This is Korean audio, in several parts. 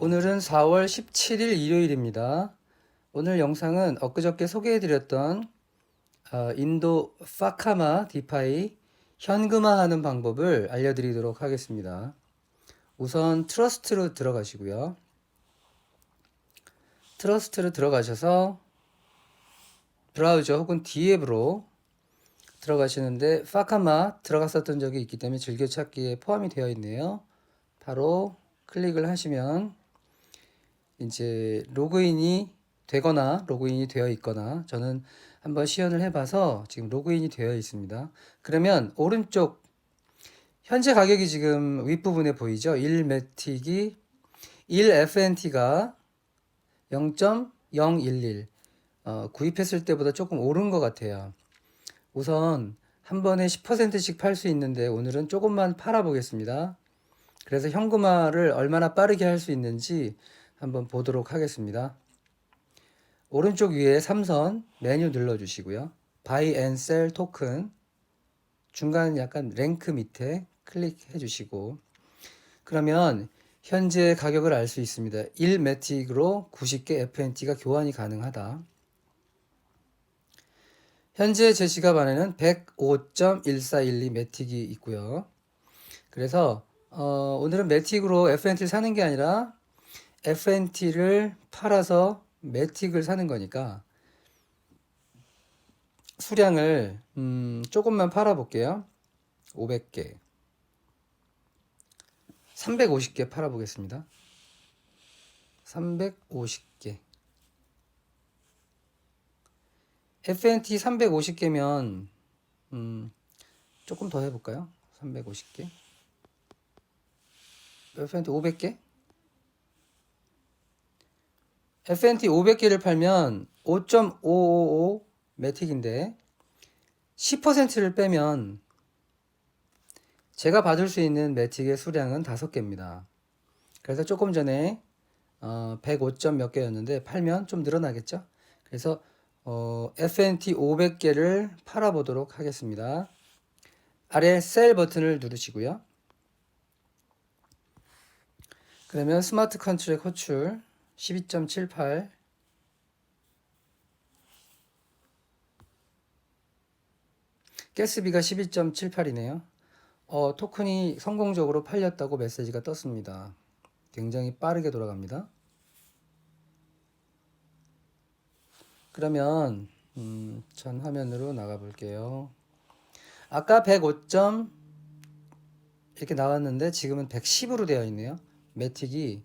오늘은 4월 17일 일요일입니다. 오늘 영상은 엊그저께 소개해드렸던 어, 인도 파카마 디파이 현금화하는 방법을 알려드리도록 하겠습니다. 우선 트러스트로 들어가시고요. 트러스트로 들어가셔서 브라우저 혹은 D앱으로 들어가시는데 파카마 들어갔었던 적이 있기 때문에 즐겨찾기에 포함이 되어 있네요. 바로 클릭을 하시면 이제 로그인이 되거나 로그인이 되어 있거나 저는 한번 시연을 해봐서 지금 로그인이 되어 있습니다. 그러면 오른쪽 현재 가격이 지금 윗부분에 보이죠? 1매틱이 1FNT가 0.011 어, 구입했을 때보다 조금 오른 것 같아요. 우선 한 번에 10%씩 팔 수 있는데 오늘은 조금만 팔아 보겠습니다. 그래서 현금화를 얼마나 빠르게 할 수 있는지 한번 보도록 하겠습니다. 오른쪽 위에 삼선 메뉴 눌러주시고요. And Sell 토큰 중간 약간 랭크 밑에 클릭해 주시고 그러면 현재 가격을 알 수 있습니다. 1매틱으로 90개 FNT가 교환이 가능하다. 현재 제 지갑 안에는 105.1412 매틱이 있고요. 그래서 어, 오늘은 매틱으로 FNT를 사는 게 아니라 FNT를 팔아서 매틱을 사는 거니까 수량을 음, 조금만 팔아 볼게요. 500개. 350개 팔아 보겠습니다. 350개. FNT 350개면 음, 조금 더 해볼까요? 350개. FNT 500개? FNT 500개를 팔면 5.555 매틱인데 10%를 빼면 제가 받을 수 있는 매틱의 수량은 5개입니다. 그래서 조금 전에 어, 105점 몇 개였는데 팔면 좀 늘어나겠죠? 그래서 어, FNT 500개를 팔아보도록 하겠습니다. 아래 셀 버튼을 누르시고요. 그러면 스마트 컨트롤 호출 12.78 가스비가 12.78이네요. 어, 토큰이 성공적으로 팔렸다고 메시지가 떴습니다. 굉장히 빠르게 돌아갑니다. 그러면 음, 전 화면으로 나가 볼게요. 아까 105점 이렇게 나왔는데 지금은 110으로 되어 있네요. 매틱이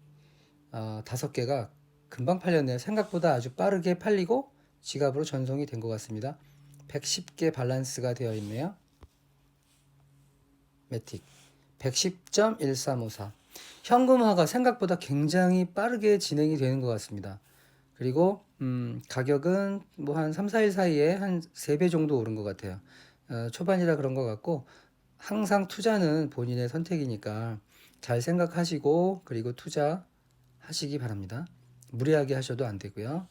어, 다섯 개가 금방 팔렸네요. 생각보다 아주 빠르게 팔리고 지갑으로 전송이 된 것 같습니다. 110개 밸런스가 되어 있네요. 매틱 110.1354 현금화가 생각보다 굉장히 빠르게 진행이 되는 것 같습니다. 그리고 음, 가격은 뭐 한 3, 4일 사이에 한 3배 정도 오른 것 같아요. 어, 초반이라 그런 것 같고 항상 투자는 본인의 선택이니까 잘 생각하시고 그리고 투자하시기 바랍니다. 무리하게 하셔도 안 되고요.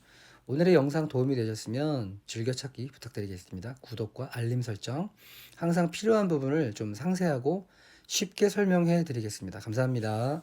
오늘의 영상 도움이 되셨으면 즐겨찾기 부탁드리겠습니다. 구독과 알림 설정 항상 필요한 부분을 좀 상세하고 쉽게 설명해 드리겠습니다. 감사합니다.